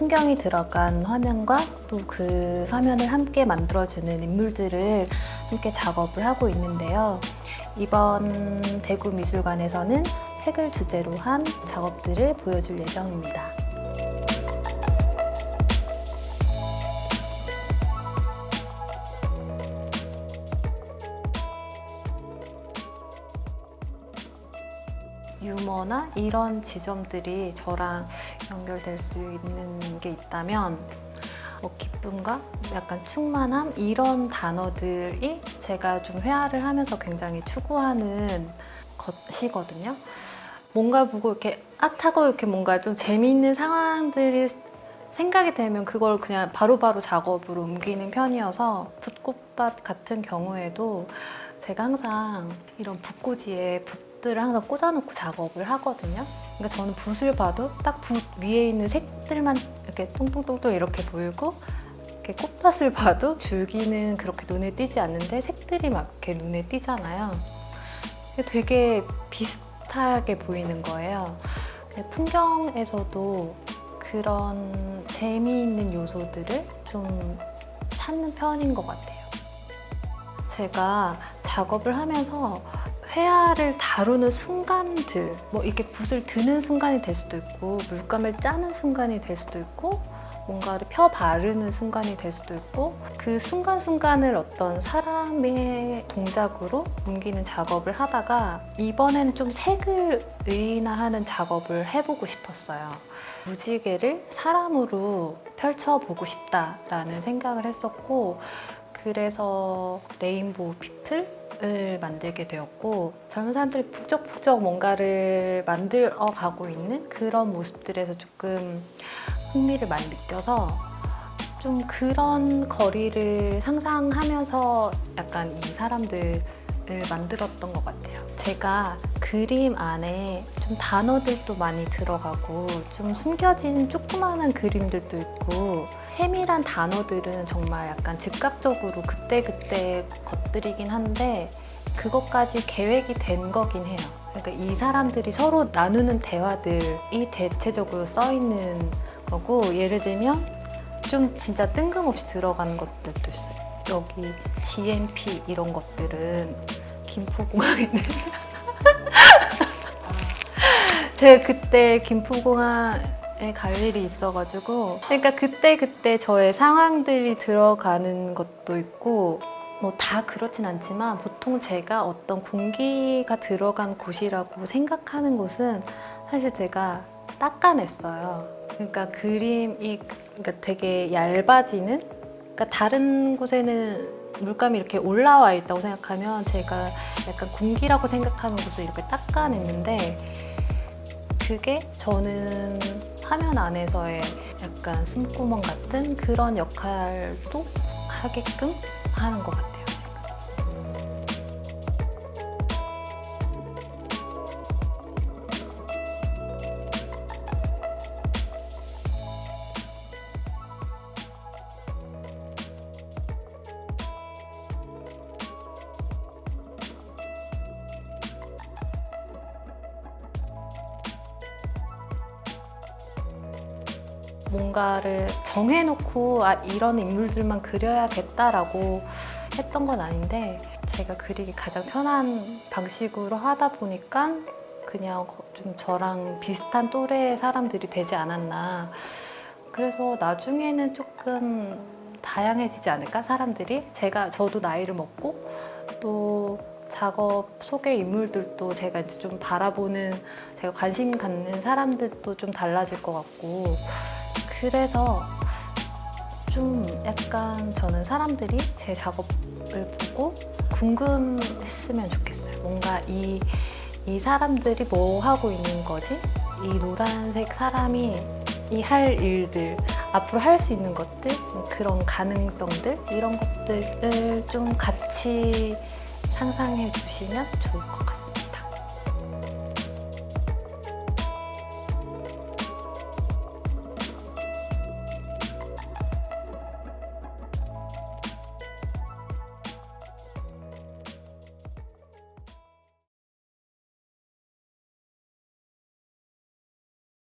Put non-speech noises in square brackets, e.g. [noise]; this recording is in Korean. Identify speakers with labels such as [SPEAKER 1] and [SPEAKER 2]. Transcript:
[SPEAKER 1] 풍경이 들어간 화면과 또 그 화면을 함께 만들어주는 인물들을 함께 작업을 하고 있는데요. 이번 대구 미술관에서는 색을 주제로 한 작업들을 보여줄 예정입니다. 유머나 이런 지점들이 저랑 연결될 수 있는 게 있다면 뭐 기쁨과 약간 충만함 이런 단어들이 제가 좀 회화를 하면서 굉장히 추구하는 것이거든요. 뭔가 보고 이렇게 앗하고 이렇게 뭔가 좀 재미있는 상황들이 생각이 되면 그걸 그냥 바로바로 작업으로 옮기는 편이어서 붓꽃밭 같은 경우에도 제가 항상 이런 붓꽂이에 붓 들을 항상 꽂아놓고 작업을 하거든요. 그러니까 저는 붓을 봐도 딱 붓 위에 있는 색들만 이렇게 똥똥똥똥 이렇게 보이고 이렇게 꽃밭을 [laughs] 봐도 줄기는 그렇게 눈에 띄지 않는데 색들이 막 이렇게 눈에 띄잖아요. 되게 비슷하게 보이는 거예요. 풍경에서도 그런 재미있는 요소들을 좀 찾는 편인 것 같아요. 제가 작업을 하면서 회화를 다루는 순간들, 뭐 이렇게 붓을 드는 순간이 될 수도 있고, 물감을 짜는 순간이 될 수도 있고, 뭔가를 펴 바르는 순간이 될 수도 있고, 그 순간순간을 어떤 사람의 동작으로 옮기는 작업을 하다가, 이번에는 좀 색을 의인화하는 작업을 해보고 싶었어요. 무지개를 사람으로 펼쳐보고 싶다라는 생각을 했었고, 그래서 레인보우 피플 을 만들게 되었고 젊은 사람들이 북적북적 뭔가를 만들어 가고 있는 그런 모습들에서 조금 흥미를 많이 느껴서 좀 그런 거리를 상상하면서 약간 이 사람들 을 만들었던 것 같아요. 제가 그림 안에 좀 단어들도 많이 들어가고 좀 숨겨진 조그마한 그림들도 있고 세밀한 단어들은 정말 약간 즉각적으로 그때그때 것들이긴 한데 그것까지 계획이 된 거긴 해요. 그러니까 이 사람들이 서로 나누는 대화들이 대체적으로 써 있는 거고 예를 들면 좀 진짜 뜬금없이 들어가는 것들도 있어요. 여기 GMP 이런 것들은 김포공항에 [laughs] 제가 그때 김포공항에 갈 일이 있어가지고 그러니까 그때 그때 저의 상황들이 들어가는 것도 있고 뭐 다 그렇진 않지만 보통 제가 어떤 공기가 들어간 곳이라고 생각하는 곳은 사실 제가 닦아냈어요. 그러니까 그림이 그러니까 되게 얇아지는 그러니까 다른 곳에는 물감이 이렇게 올라와 있다고 생각하면 제가 약간 공기라고 생각하는 곳을 이렇게 닦아냈는데 그게 저는 화면 안에서의 약간 숨구멍 같은 그런 역할도 하게끔 하는 것 같아요. 뭔가를 정해놓고 아, 이런 인물들만 그려야겠다라고 했던 건 아닌데 제가 그리기 가장 편한 방식으로 하다 보니까 그냥 거- 좀 저랑 비슷한 또래의 사람들이 되지 않았나. 그래서 나중에는 조금 다양해지지 않을까 사람들이 제가 저도 나이를 먹고 또 작업 속의 인물들도 제가 이제 좀 바라보는 제가 관심 갖는 사람들도 좀 달라질 것 같고 그래서 좀 약간 저는 사람들이 제 작업을 보고 궁금했으면 좋겠어요. 뭔가 이, 이 사람들이 뭐 하고 있는 거지? 이 노란색 사람이 이 할 일들, 앞으로 할 수 있는 것들, 그런 가능성들, 이런 것들을 좀 같이 상상해 주시면 좋을 것 같습니다.